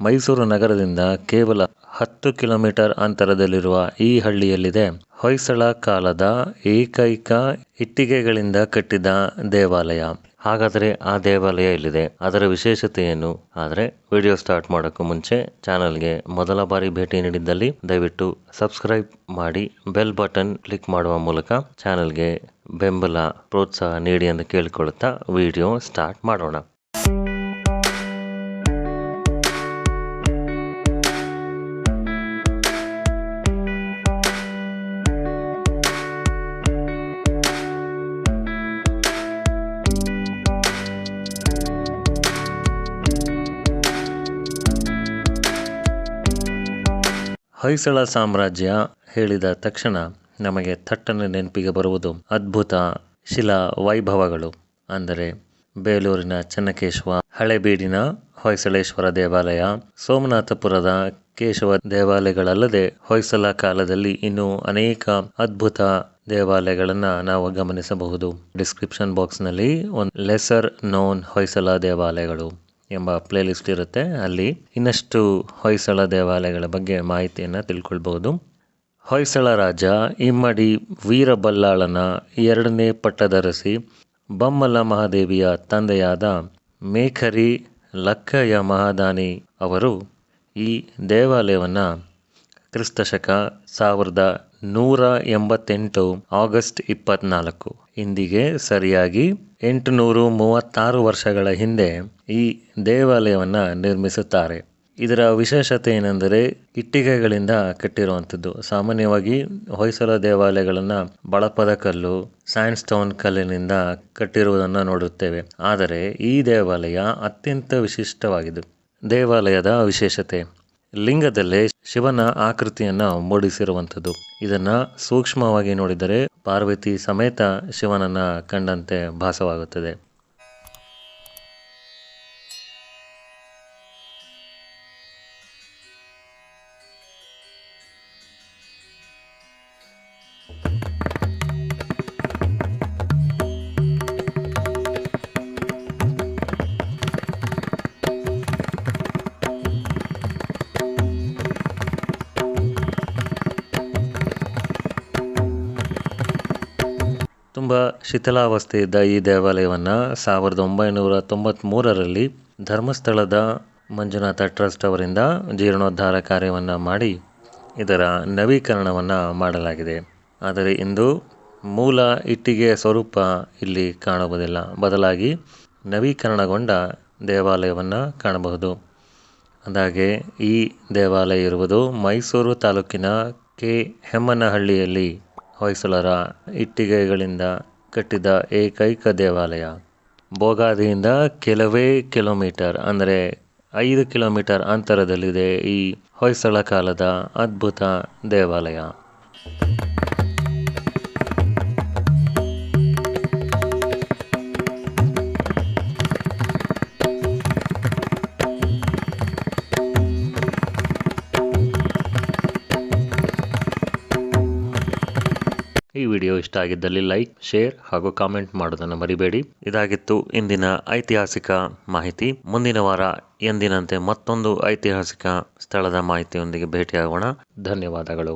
ಮೈಸೂರು ನಗರದಿಂದ ಕೇವಲ ಹತ್ತು ಕಿಲೋಮೀಟರ್ ಅಂತರದಲ್ಲಿರುವ ಈ ಹಳ್ಳಿಯಲ್ಲಿದೆ. ಹೊಯ್ಸಳ ಕಾಲದ ಏಕೈಕ ಇಟ್ಟಿಗೆಗಳಿಂದ ಕಟ್ಟಿದ ದೇವಾಲಯ. ಹಾಗಾದರೆ ಆ ದೇವಾಲಯ ಎಲ್ಲಿದೆ? ಅದರ ವಿಶೇಷತೆ ಏನು ಆದರೆ ವಿಡಿಯೋ ಸ್ಟಾರ್ಟ್ ಮಾಡೋಕ್ಕೂ ಮುಂಚೆ ಚಾನಲ್ಗೆ ಮೊದಲ ಬಾರಿ ಭೇಟಿ ನೀಡಿದ್ದಲ್ಲಿ ದಯವಿಟ್ಟು ಸಬ್ಸ್ಕ್ರೈಬ್ ಮಾಡಿ ಬೆಲ್ ಬಟನ್ ಕ್ಲಿಕ್ ಮಾಡುವ ಮೂಲಕ ಚಾನಲ್ಗೆ ಬೆಂಬಲ, ಪ್ರೋತ್ಸಾಹ ನೀಡಿ ಎಂದು ಕೇಳಿಕೊಳ್ಳುತ್ತಾ ವಿಡಿಯೋ ಸ್ಟಾರ್ಟ್ ಮಾಡೋಣ. ಹೊಯ್ಸಳ ಸಾಮ್ರಾಜ್ಯ ಹೇಳಿದ ತಕ್ಷಣ ನಮಗೆ ಥಟ್ಟನೆ ನೆನಪಿಗೆ ಬರುವುದು ಅದ್ಭುತ ಶಿಲಾ ವೈಭವಗಳು. ಅಂದರೆ ಬೇಲೂರಿನ ಚೆನ್ನಕೇಶವ, ಹಳೆಬೀಡಿನ ಹೊಯ್ಸಳೇಶ್ವರ ದೇವಾಲಯ, ಸೋಮನಾಥಪುರದ ಕೇಶವ ದೇವಾಲಯಗಳಲ್ಲದೆ ಹೊಯ್ಸಳ ಕಾಲದಲ್ಲಿ ಇನ್ನೂ ಅನೇಕ ಅದ್ಭುತ ದೇವಾಲಯಗಳನ್ನು ನಾವು ಗಮನಿಸಬಹುದು. ಡಿಸ್ಕ್ರಿಪ್ಷನ್ ಬಾಕ್ಸ್ನಲ್ಲಿ ಒಂದು ಲೆಸರ್ ನೋನ್ ಹೊಯ್ಸಳ ದೇವಾಲಯಗಳು. ಎಂಬ ಪ್ಲೇಲಿಸ್ಟ್ ಇರುತ್ತೆ. ಅಲ್ಲಿ ಇನ್ನಷ್ಟು ಹೊಯ್ಸಳ ದೇವಾಲಯಗಳ ಬಗ್ಗೆ ಮಾಹಿತಿಯನ್ನು ತಿಳ್ಕೊಳ್ಬೋದು. ಹೊಯ್ಸಳ ರಾಜ ಇಮ್ಮಡಿ ವೀರಬಲ್ಲಾಳನ ಎರಡನೇ ಪಟ್ಟದರಸಿ ಬಮ್ಮಲ ಮಹಾದೇವಿಯ ತಂದೆಯಾದ ಮೇಖರಿ ಲಕ್ಕಯ್ಯ ಮಹಾದಾನಿ ಅವರು ಈ ದೇವಾಲಯವನ್ನು ಕ್ರಿಸ್ತಶಕ ಸಾವಿರದ ನೂರ ಎಂಬತ್ತೆಂಟು ಆಗಸ್ಟ್ ಇಪ್ಪತ್ನಾಲ್ಕು. ಇಂದಿಗೆ ಸರಿಯಾಗಿ ಎಂಟುನೂರು ಮೂವತ್ತಾರು ವರ್ಷಗಳ ಹಿಂದೆ ಈ ದೇವಾಲಯವನ್ನು ನಿರ್ಮಿಸುತ್ತಾರೆ. ಇದರ ವಿಶೇಷತೆ ಏನೆಂದರೆ ಇಟ್ಟಿಗೆಗಳಿಂದ ಕಟ್ಟಿರುವಂಥದ್ದು. ಸಾಮಾನ್ಯವಾಗಿ ಹೊಯ್ಸಳ ದೇವಾಲಯಗಳನ್ನು ಬಳಪದ ಕಲ್ಲು ಸ್ಯಾಂಡ್ ಸ್ಟೋನ್ ಕಲ್ಲಿನಿಂದ ಕಟ್ಟಿರುವುದನ್ನು ನೋಡುತ್ತೇವೆ. ಆದರೆ ಈ ದೇವಾಲಯ ಅತ್ಯಂತ ವಿಶಿಷ್ಟವಾಗಿದೆ ದೇವಾಲಯದ ವಿಶೇಷತೆ ಲಿಂಗದಲ್ಲೇ ಶಿವನ ಆಕೃತಿಯನ್ನ ಮೂಡಿಸಿರುವಂಥದ್ದು. ಇದನ್ನ ಸೂಕ್ಷ್ಮವಾಗಿ ನೋಡಿದರೆ ಪಾರ್ವತಿ ಸಮೇತ ಶಿವನನ್ನ ಕಂಡಂತೆ ಭಾಸವಾಗುತ್ತದೆ. ತುಂಬ ಶಿಥಿಲಾವಸ್ಥೆ ಇದ್ದ ಈ ದೇವಾಲಯವನ್ನು ಸಾವಿರದ ಒಂಬೈನೂರ ತೊಂಬತ್ತ್ಮೂರರಲ್ಲಿ ಧರ್ಮಸ್ಥಳದ ಮಂಜುನಾಥ ಟ್ರಸ್ಟ್ ಅವರಿಂದ ಜೀರ್ಣೋದ್ಧಾರ ಕಾರ್ಯವನ್ನು ಮಾಡಿ ಇದರ ನವೀಕರಣವನ್ನು ಮಾಡಲಾಗಿದೆ. ಆದರೆ ಇಂದು ಮೂಲ ಇಟ್ಟಿಗೆಯ ಸ್ವರೂಪ ಇಲ್ಲಿ ಕಾಣುವುದಿಲ್ಲ ಬದಲಾಗಿ ನವೀಕರಣಗೊಂಡ ದೇವಾಲಯವನ್ನು ಕಾಣಬಹುದು. ಅದಾಗೆ ಈ ದೇವಾಲಯ ಇರುವುದು ಮೈಸೂರು ತಾಲೂಕಿನ ಕೆ. ಹೆಮ್ಮನಹಳ್ಳಿಯಲ್ಲಿ ಹೊಯ್ಸಳರ ಇಟ್ಟಿಗೆಗಳಿಂದ ಕಟ್ಟಿದ ಏಕೈಕ ದೇವಾಲಯ. ಬೋಗಾದಿಯಿಂದ ಕೆಲವೇ ಕಿಲೋಮೀಟರ್, ಅಂದರೆ ಐದು ಕಿಲೋಮೀಟರ್ ಅಂತರದಲ್ಲಿದೆ ಈ ಹೊಯ್ಸಳ ಕಾಲದ ಅದ್ಭುತ ದೇವಾಲಯ. ಈ ವಿಡಿಯೋ ಇಷ್ಟ ಆಗಿದ್ದಲ್ಲಿ ಲೈಕ್, ಶೇರ್ ಹಾಗೂ ಕಾಮೆಂಟ್ ಮಾಡೋದನ್ನು ಮರಿಬೇಡಿ. ಇದಾಗಿತ್ತು ಇಂದಿನ ಐತಿಹಾಸಿಕ ಮಾಹಿತಿ. ಮುಂದಿನ ವಾರ ಎಂದಿನಂತೆ ಮತ್ತೊಂದು ಐತಿಹಾಸಿಕ ಸ್ಥಳದ ಮಾಹಿತಿಯೊಂದಿಗೆ ಭೇಟಿಯಾಗೋಣ. ಧನ್ಯವಾದಗಳು.